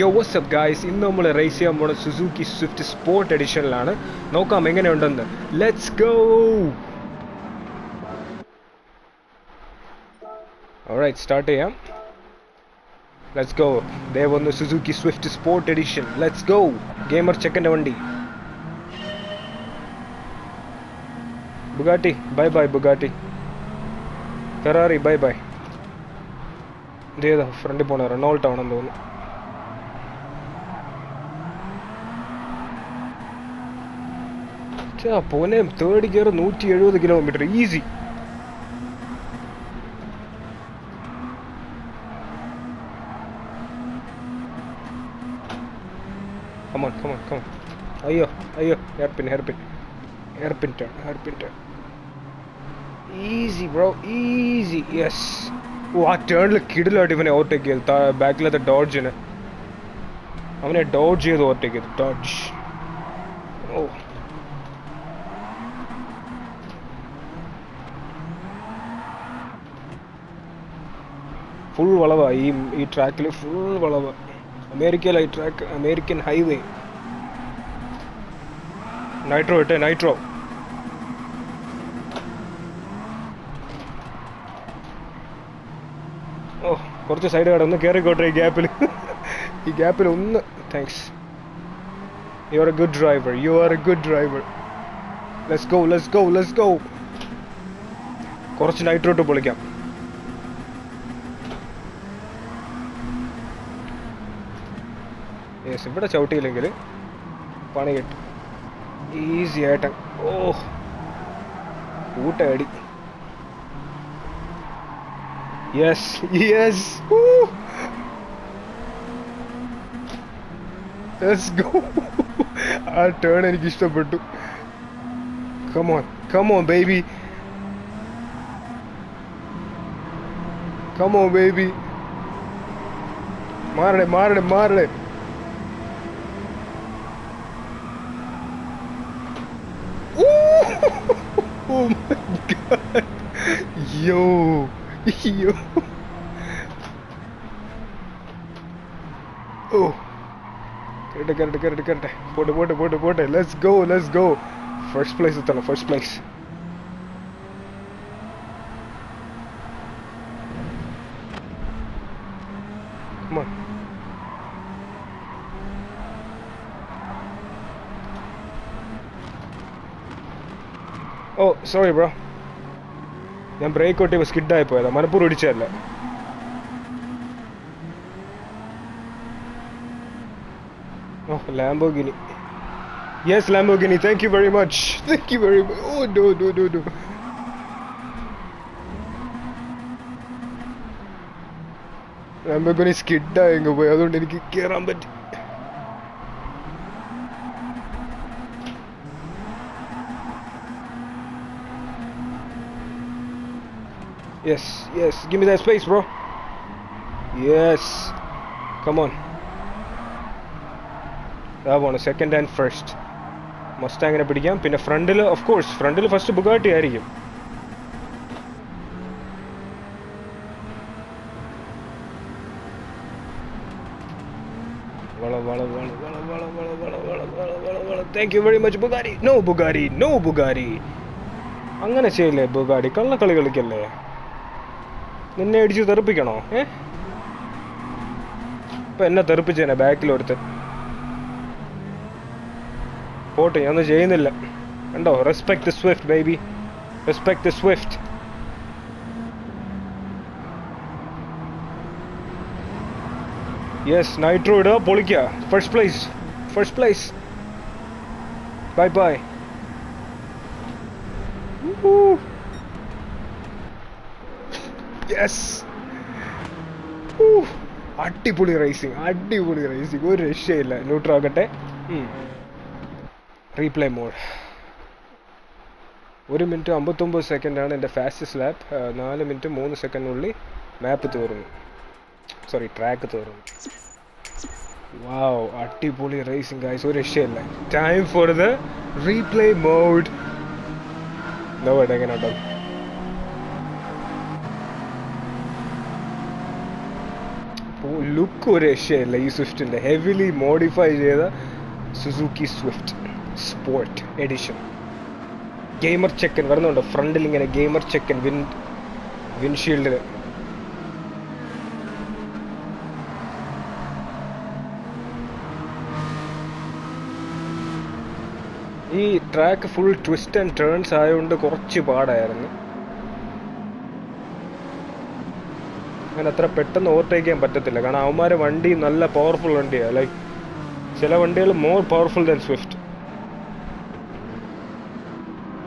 യോ WhatsApp guys ഇന്ന് നമ്മൾ റേസ് ചെയ്യാൻ പോണ സുസൂക്കി സ്വിഫ്റ്റ് സ്പോർട്ട് എഡിഷനിലാണ് നോക്കാം എങ്ങനെയുണ്ടെന്ന്. ലെറ്റ്സ് ഗോ ഓൾറൈറ്റ് സ്റ്റാർട്ട് ചെയ്യാം. ലെറ്റ്സ് ഗോ ദേ വന്നു Suzuki Swift sport edition let's go gamer ചെക്കന്റെ വണ്ടി. Bugatti bye bye Bugatti Ferrari bye bye ഇതേതാ ഫ്രണ്ടിൽ പോണ റെനോൾട്ട് ആണെന്ന് തോന്നുന്നു. ഛെ, പോനെ തേർഡ് ഗിയർ നൂറ്റി എഴുപത് kilometre easy come on come on come on അയ്യോ അയ്യോ hairpin hairpin hairpin turn hairpin turn easy bro easy yes oh ആ ടേണിൽ കിടിലായിട്ട് ഇവനെ ഓവർടേക്ക് ചെയ്തു. ബാക്കിലത്തെ ഡോഡ്ജിന് അവനെ ഡോഡ്ജ് ചെയ്ത് ഓവർടേക്ക് ചെയ്തു. ഡോഡ്ജ് ഓ. ഫുൾ വളവാണ് ഈ ഈ ട്രാക്കിൽ ഫുൾ വളവ്. അമേരിക്കയിലെ ഈ ട്രാക്ക് അമേരിക്കൻ ഹൈവേ നൈട്രോ ഇട്ടേ നൈട്രോ ഓ കുറച്ച് സൈഡ് കടന്ന് കയറിക്കോട്ടെ ഈ ഗ്യാപ്പിൽ ഈ ഗ്യാപ്പിൽ ഒന്ന് thanks you are a good driver you are a good driver let's go let's go let's go കുറച്ച് നൈട്രോട്ട് പൊളിക്കാം. യെസ് ഇവിടെ ചവിട്ടിയില്ലെങ്കിൽ പണി കിട്ടും. ഈസി ആയിട്ട്. ഓ കൂട്ടടി യെസ് യെസ് ആ ടേൺ എനിക്ക് ഇഷ്ടപ്പെട്ടു. Come on come on baby come on baby മാറണേ മാറണേ മാറണേ. oh my god. Yo. Yo. Oh correct correct correct correct போட்டு போட்டு போட்டு போட்டு let's go let's go first place தலை first place Come on. Oh sorry bro ഞാൻ brake ഒട്ടി സ്കിഡായി പോയതാ. മനപ്പൂർവം ഇടിച്ചതല്ല? ഓ Lamborghini yes Lamborghini thank you very much thank you very much oh ഡോ ഡോ ഡോ ഡോ ലാംബോഗിനി സ്കിഡായി പോയി. അതുകൊണ്ട് എനിക്ക് കയറാൻ പറ്റി. Yes, yes. Give me that space, bro. Yes. Come on. I want a second and first. മസ്റ്റാങ്ങിനെ പിടിക്കാം പിന്നെ ഫ്രണ്ടിൽ ഓഫ് കോഴ്സ് ഫ്രണ്ടിൽ ഫസ്റ്റ് ബുഗാട്ടി ആയിരിക്കും thank you very much Bugatti no Bugatti no Bugatti അങ്ങനെ ചെയ്യല്ലേ ബുഗാരി കള്ളക്കളി കളിക്കല്ലേ നിന്നെ അടിച്ച് തെറിപ്പിക്കണോ? ഏ? ഇപ്പൊ എന്നെ തെറിപ്പിച്ചേനെ ബാക്കിൽ ഒരുത്തൻ പോട്ടെ ഒന്നും ചെയ്യുന്നില്ല. കണ്ടോ? Respect Swift baby respect Swift yes nitro ഇടുക പൊളിക്കുക first place first place bye bye yes അടിപൊളി റേസിംഗ് അടിപൊളി റേസിംഗ് ഒരു രക്ഷയില്ല. ലൂട്ടറാകട്ടെ റീപ്ലേ മോഡ് ഒരു മിനിറ്റ് അമ്പത്തൊമ്പത് സെക്കൻഡാണ് എന്റെ ഫാസ്റ്റസ്റ്റ് ലാപ്പ് നാല് മിനിറ്റ് മൂന്ന് സെക്കൻഡിനുള്ളിൽ മാപ്പ് തീർന്നു സോറി ട്രാക്ക് തീർന്നു വാവ് അടിപൊളി റേസിംഗ് ഗായ്സ് ഒരു രക്ഷയില്ല. Time for the replay mode നോട്ടെ എങ്ങനെ ഉണ്ടോ ലുക്ക് ഒരു രക്ഷയല്ല ഈ സ്വിഫ്റ്റിന്റെ ഹെവിലി മോഡിഫൈ ചെയ്ത Suzuki Swift sport edition gamer ചെക്കൻ വരുന്നുണ്ട്. ഫ്രണ്ടിൽ ഇങ്ങനെ ഗെയിമർ ചെക്കൻ വിൻ വിൻഷീൽഡിൽ ഈ track full twist and turns ആയതുകൊണ്ട് കുറച്ച് പാടായിരുന്നു. അങ്ങനെ അത്ര പെട്ടെന്ന് ഓവർടേക്ക് ചെയ്യാൻ പറ്റത്തില്ല. കാരണം അവന്മാരെ വണ്ടി നല്ല പവർഫുൾ വണ്ടിയാണ് ലൈക്ക് ചില വണ്ടികൾ മോർ പവർഫുൾ ദാൻ സ്വിഫ്റ്റ്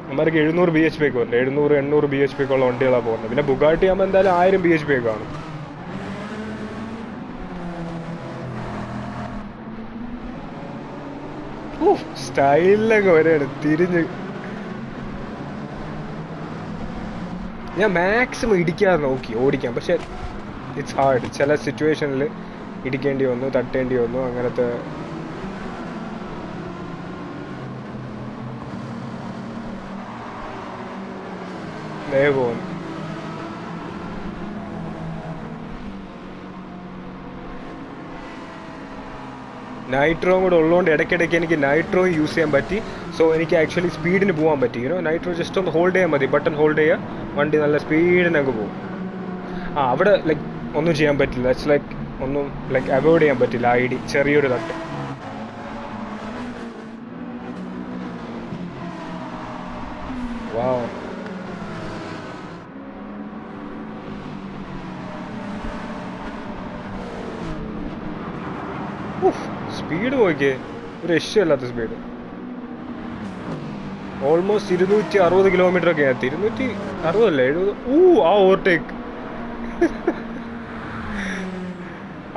അവന്മാർക്ക് എഴുന്നൂറ് ബി എച്ച് പി ഒക്കെ ഉണ്ട് എഴുന്നൂറ് എണ്ണൂറ് ബി എച്ച് പി ഒക്കെ ഉള്ള വണ്ടികളാണ് പോകുന്നത്. പിന്നെ ബുഗാട്ടി ആകുമ്പോൾ എന്തായാലും ആയിരം ബി എച്ച് പി ഒക്കെ കാണും. സ്റ്റൈലിലൊക്കെ വരെയാണ് തിരിഞ്ഞ്. ഞാൻ മാക്സിമം ഇടിക്കാതെ നോക്കി ഓടിക്കാൻ. പക്ഷെ ഇറ്റ്സ് ഹാർഡ് ചില സിറ്റുവേഷനിൽ ഇടിക്കേണ്ടി വന്നു തട്ടേണ്ടി വന്നു അങ്ങനത്തെ ദേ പോകുന്നു നൈട്രോയും കൂടെ ഉള്ളതുകൊണ്ട് ഇടയ്ക്കിടയ്ക്ക് എനിക്ക് നൈട്രോ യൂസ് ചെയ്യാൻ പറ്റി. സോ എനിക്ക് ആക്ച്വലി സ്പീഡിന് പോകാൻ പറ്റി. യുനോ നൈട്രോ ജസ്റ്റ് ഒന്ന് ഹോൾഡ് ചെയ്യാൻ മതി. ബട്ടൺ ഹോൾഡ് ചെയ്യുക വണ്ടി നല്ല സ്പീഡിനങ്ങ് പോകും ആ അവിടെ ലൈക്ക് ഒന്നും ചെയ്യാൻ പറ്റില്ല. ഇറ്റ്സ് ലൈക്ക് ഒന്നും ലൈക്ക് അവോയ്ഡ് ചെയ്യാൻ പറ്റില്ല. ഐ ഡി ചെറിയൊരു തട്ട്. വാവ് സ്പീഡ് പോയിക്കേ ഒരു രക്ഷയല്ലാത്ത സ്പീഡ് ഓൾമോസ്റ്റ് ഇരുന്നൂറ്റി അറുപത് കിലോമീറ്റർ ഒക്കെ ഇരുന്നൂറ്റി അറുപതല്ലേ? എഴുപത് ഊ ആ ഓവർടേക്ക്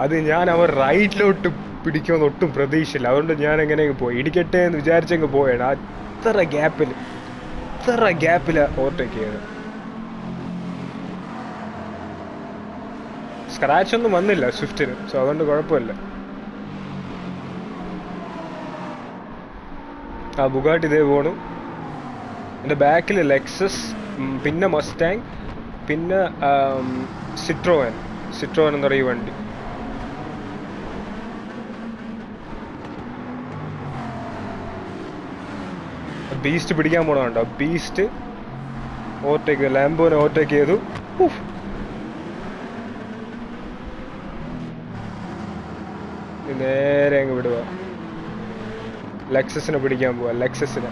അത് ഞാൻ അവർ റൈറ്റിലോട്ട് പിടിക്കുമെന്ന് ഒട്ടും പ്രതീക്ഷയില്ല. അതുകൊണ്ട് ഞാൻ എങ്ങനെ പോയി. ഇടിക്കട്ടെ എന്ന് വിചാരിച്ചങ്ങ് പോയാണ് അത്ര ഗ്യാപ്പിൽ അത്ര ഗ്യാപ്പിൽ ഓവർടേക്ക് ചെയ്യണം സ്ക്രാച്ച് ഒന്നും വന്നില്ല സ്വിഫ്റ്റിന് സോ അതുകൊണ്ട് കുഴപ്പമില്ല. ആ ബുഗാട്ടി ഇതേ പോണു. എന്റെ ബാക്കിൽ ലെക്സസ് പിന്നെ മസ്റ്റാങ് പിന്നെ സിട്രോവൻ സിട്രോവൻ എന്ന് പറയും വണ്ടി. ബീസ്റ്റ് പിടിക്കാൻ പോണോ ബീസ്റ്റ് ഓവർടേക്ക് ലാംബോനെ ഓവർടേക്ക് ചെയ്തു. നേരെ അങ്ങ് വിടുക. ലക്സസിനെ പിടിക്കാൻ പോവാ. ലെക്സസിനെ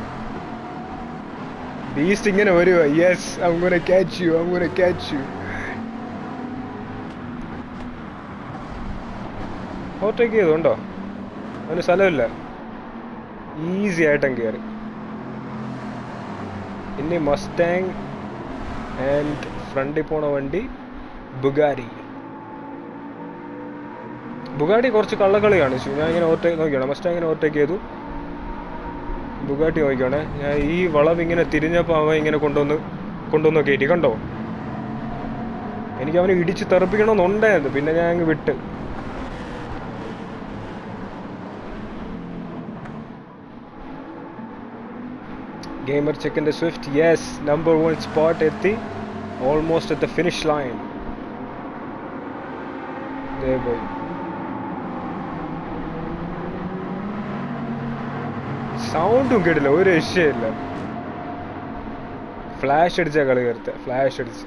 ബീസ്റ്റ് ഇങ്ങനെ വരുക യെസ് അങ്ങനെ ക്യാച്ച് യു അങ്ങനെ ക്യാച്ച് യു ഓവർടേക്ക് ചെയ്തുണ്ടോ അവന് സ്ഥലമില്ല. ഈസി ആയിട്ടും കയറി ഇനി മസ്റ്റാങ് ആൻഡ് ഫ്രണ്ടിൽ പോണ വണ്ടി ബുഗാരി ബുഗാട്ടി കുറച്ച് കള്ളക്കളി കാണിച്ചു ഞാൻ ഇങ്ങനെ ഓവർടേക്ക് നോക്കിയാണ് മസ്റ്റാങ്ങിനെ ഓവർടേക്ക് ചെയ്തു. ബുഗാട്ടി നോക്കിയാണേ ഞാൻ ഈ വളവ് ഇങ്ങനെ തിരിഞ്ഞപ്പോൾ അവൻ ഇങ്ങനെ കൊണ്ടുവന്ന് കൊണ്ടുവന്ന് കയറ്റി കണ്ടോ? എനിക്ക് അവനെ ഇടിച്ച് തെറിപ്പിക്കണമെന്നുണ്ടായിരുന്നു പിന്നെ ഞാൻ അങ്ങ് വിട്ട്. Gamer ചെക്കിന്റെ Swift yes number one spot എത്തി almost at the finish line പോയി സൗണ്ടും കേട്ടില്ല ഒരു രക്ഷയില്ല ഫ്ലാഷ് അടിച്ച കളി കയറത്തെ ഫ്ലാഷ് അടിച്ച്.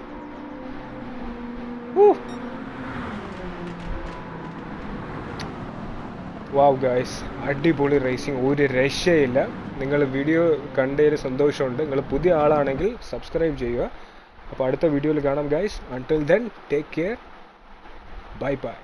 വാവ് ഗായ്സ് അടിപൊളി റേസിംഗ് ഒരു രക്ഷയില്ല. നിങ്ങൾ വീഡിയോ കണ്ടതിൽ സന്തോഷമുണ്ട്. നിങ്ങൾ പുതിയ ആളാണെങ്കിൽ സബ്സ്ക്രൈബ് ചെയ്യുക. അപ്പോൾ അടുത്ത വീഡിയോയിൽ കാണാം guys until then take care bye bye